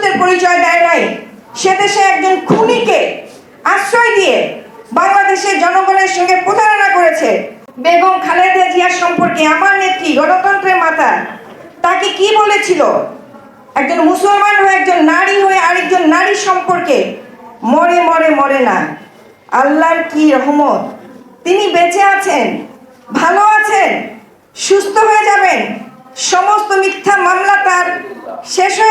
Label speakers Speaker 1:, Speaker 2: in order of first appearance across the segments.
Speaker 1: বন্ধুত্বের পরিচয় দেয় নাই। সে দেশে একজন খুনিকে আশ্রয় দিয়ে বাংলাদেশের জনগণের সঙ্গে প্রতারণা করেছে। বেগম খালেদা জিয়া সম্পর্কে আমার নেত্রী গণতন্ত্রের মাতা তাকে কি বলেছিল? একজন মুসলমান হয়ে একজন নারী হয়ে আরেকজন নারী সম্পর্কে মরে মরে মরে না। আল্লাহর কি রহমত? তিনি বেঁচে আছেন, ভালো আছেন, সুস্থ হয়ে যাবেন। সমস্ত মিথ্যা মামলা তার শেষ হয়ে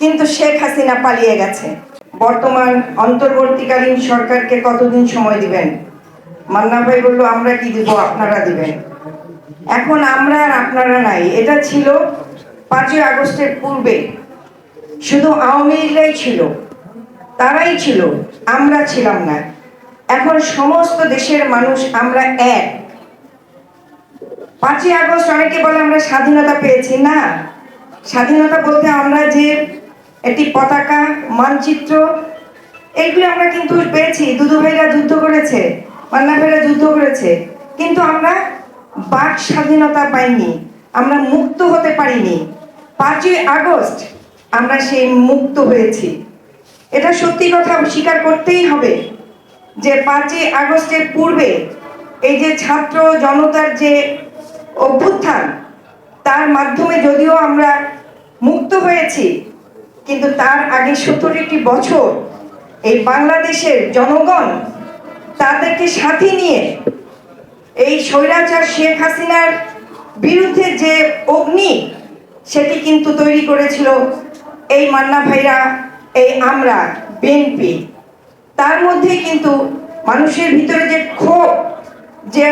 Speaker 1: কিন্তু শেখ হাসিনা পালিয়ে গেছে। বর্তমান অন্তর্বর্তীকালীন সরকারকে কতদিন সময় দিবেন? মান্না ভাই বলল, আমরা কি দিব? আপনারা দিবেন। এখন আমরা আর আপনারা নাই। এটা ছিল পাঁচই আগস্টের পূর্বে। শুধু আওয়ামী লীগরাই ছিল। তারাই ছিল। আমরা ছিলাম না। এখন সমস্ত দেশের মানুষ আমরা এক। পাঁচই আগস্ট অনেকে বলে আমরা স্বাধীনতা পেয়েছি। না, স্বাধীনতা বলতে আমরা যে একটি পতাকা, মানচিত্র, এইগুলো আমরা কিন্তু পেয়েছি। দুদু ভাইরা যুদ্ধ করেছে, মান্না ভাইরা যুদ্ধ করেছে। কিন্তু আমরা বাক স্বাধীনতা পাইনি, আমরা মুক্ত হতে পারিনি। পাঁচই আগস্ট আমরা সেই মুক্ত হয়েছি। এটা সত্যি কথা স্বীকার করতেই হবে যে পাঁচই আগস্টের পূর্বে এই যে ছাত্র জনতার যে অভ্যুত্থান, তার মাধ্যমে যদিও আমরা মুক্ত হয়েছি কিন্তু তার আগে সত্তরটি বছর এই বাংলাদেশের জনগণ তাদেরকে সাথে নিয়ে এই স্বৈরাচার শেখ হাসিনার বিরুদ্ধে যে অগ্নি, সেটি কিন্তু তৈরি করেছিল এই মান্না ভাইরা, এই আমরা, বিএনপি। তার মধ্যে কিন্তু মানুষের ভিতরে যে ক্ষোভ, যে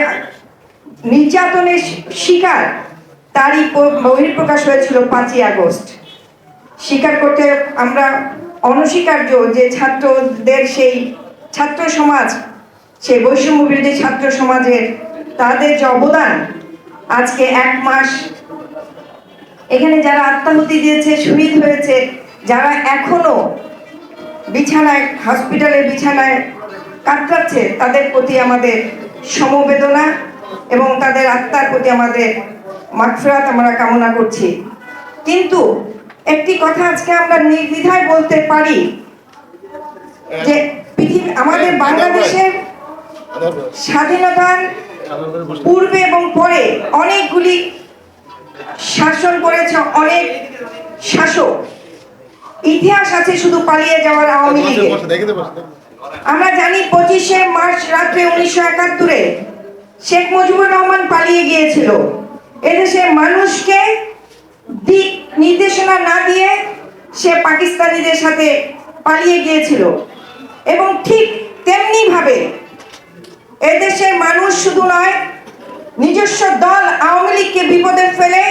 Speaker 1: নির্যাতনের শিকার, তারই বহিঃপ্রকাশ হয়েছিল পাঁচই আগস্ট। স্বীকার করতে আমরা অনস্বীকার্য যে ছাত্রদের সেই ছাত্র সমাজ, সেই বৈষম্য বিরোধী ছাত্র সমাজের তাদের যে অবদান, আজকে এক মাস এখানে যারা আত্মাহুতি দিয়েছে শহীদ হয়েছে, যারা এখনও বিছানায়, হসপিটালে বিছানায় কাতরাচ্ছে, তাদের প্রতি আমাদের সমবেদনা এবং তাদের আত্মার প্রতি আমাদের মাগফিরাত আমরা কামনা করছি। কিন্তু একটি কথা আজকে আমরা নির্দ্বিধায় বলতে পারি যে পৃথিবী আমাদের বাংলাদেশের স্বাধীনতার পূর্বে এবং পরে অনেকগুলি শাসন করেছে অনেক শাসক। ইতিহাস আছে শুধু পালিয়ে যাওয়ার আওয়ামী লীগের। আমরা জানি পঁচিশে মার্চ রাত্রে উনিশশো একাত্তরে শেখ মুজিবুর রহমান পালিয়ে গিয়েছিল। এদেশের মানুষকে দিক নির্দেশনা না দিয়ে সে পাকিস্তানিদের সাথে পালিয়ে গিয়েছিল। এবং ঠিক তেমনি ভাবে এদেশের মানুষ শুধু নয়, নিজস্ব দল আওয়ামী লীগকে বিপদে ফেলে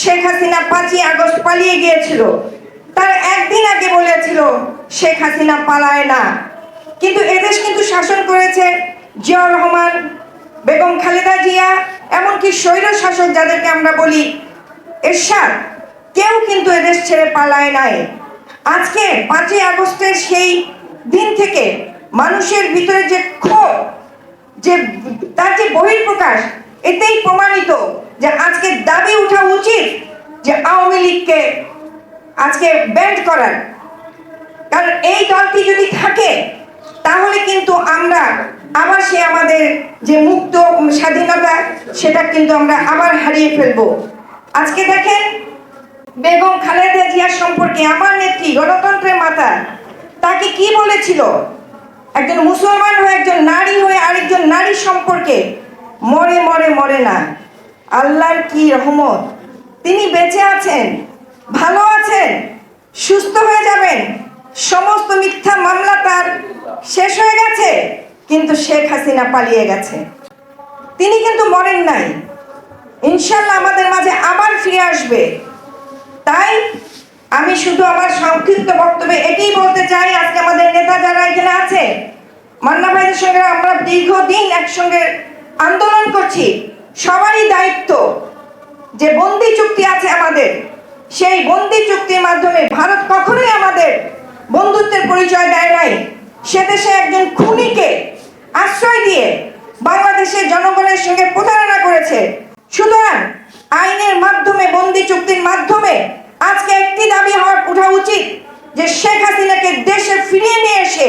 Speaker 1: শেখ হাসিনা পাঁচই আগস্ট পালিয়ে গিয়েছিল। তার একদিন আগে বলেছিল, শেখ হাসিনা পালায় না। কিন্তু এদেশ কিন্তু শাসন করেছে জিয়াউর রহমান, বেগম খালেদা জিয়া, এমনকি স্বৈর শাসক যাদেরকে আমরা বলি এরশাদ, কেউ কিন্তু এদেশ ছেড়ে পালায় নাই। আজকে পাঁচই আগস্টের সেই দিন থেকে মানুষের ভিতরে যে ক্ষোভ, যে তার যে বহিঃপ্রকাশ, এতেই প্রমাণিত যে আজকে দাবি ওঠা উচিত যে আওয়ামী লীগকে আজকে ব্যান্ড করার। কারণ এই দলটি যদি থাকে, তাহলে কিন্তু আমরা আবার সে আমাদের যে মুক্ত স্বাধীনতা, সেটা কিন্তু আমরা আবার হারিয়ে ফেলব। আজকে দেখেন বেগম খালেদা জিয়া সম্পর্কে আমার নেত্রী গণতন্ত্রের মাতা তাকে কি বলেছিল? একজন মুসলমান হয়ে একজন নারী হয়ে আরেকজন নারী সম্পর্কে মরে মরে মরে না। আল্লাহর কি রহমত? তিনি বেঁচে আছেন, ভালো আছেন, সুস্থ হয়ে যাবেন। সমস্ত মিথ্যা মামলা তার শেষ হয়ে গেছে, কিন্তু শেখ হাসিনা পালিয়ে গেছে। তিনি কিন্তু মরেন নাই। ইনশাল্লাহ আমাদের মাঝে আবার ফিরে আসবে। তাই আমি শুধু আমার সংক্ষিপ্ত বক্তব্যে এটাই বলতে চাই, আজকে আমাদের নেতা যারা এখানে আছে, মান্না ভাইদের সঙ্গে আমরা দীর্ঘদিন একসঙ্গে আন্দোলন করছি, সবারই দায়িত্ব যে বন্দি চুক্তি আছে আমাদের। সেই বন্দি চুক্তির মাধ্যমে ভারত কখনোই আমাদের বন্ধুত্বের পরিচয় দেয় নাই। সে দেশে একজন খুনিকে আশ্রয় দিয়ে বাংলাদেশের জনগণের সঙ্গে প্রতারণা করেছে। সুতরাং আইনের মাধ্যমে, বন্দি চুক্তির মাধ্যমে আজকে একটি দাবি হওয়ার ওঠা উচিত যে শেখ হাসিনাকে দেশে ফিরিয়ে নিয়ে এসে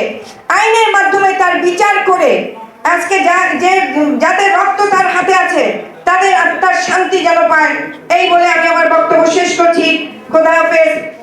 Speaker 1: আইনের মাধ্যমে তার বিচার করে আজকে যা, যে যাদের রক্ত তার হাতে আছে, তাদের আত্মার শান্তি যেন পায়। এই বলে আমি আমার বক্তব্য শেষ করছি। খোদা হাফেজ।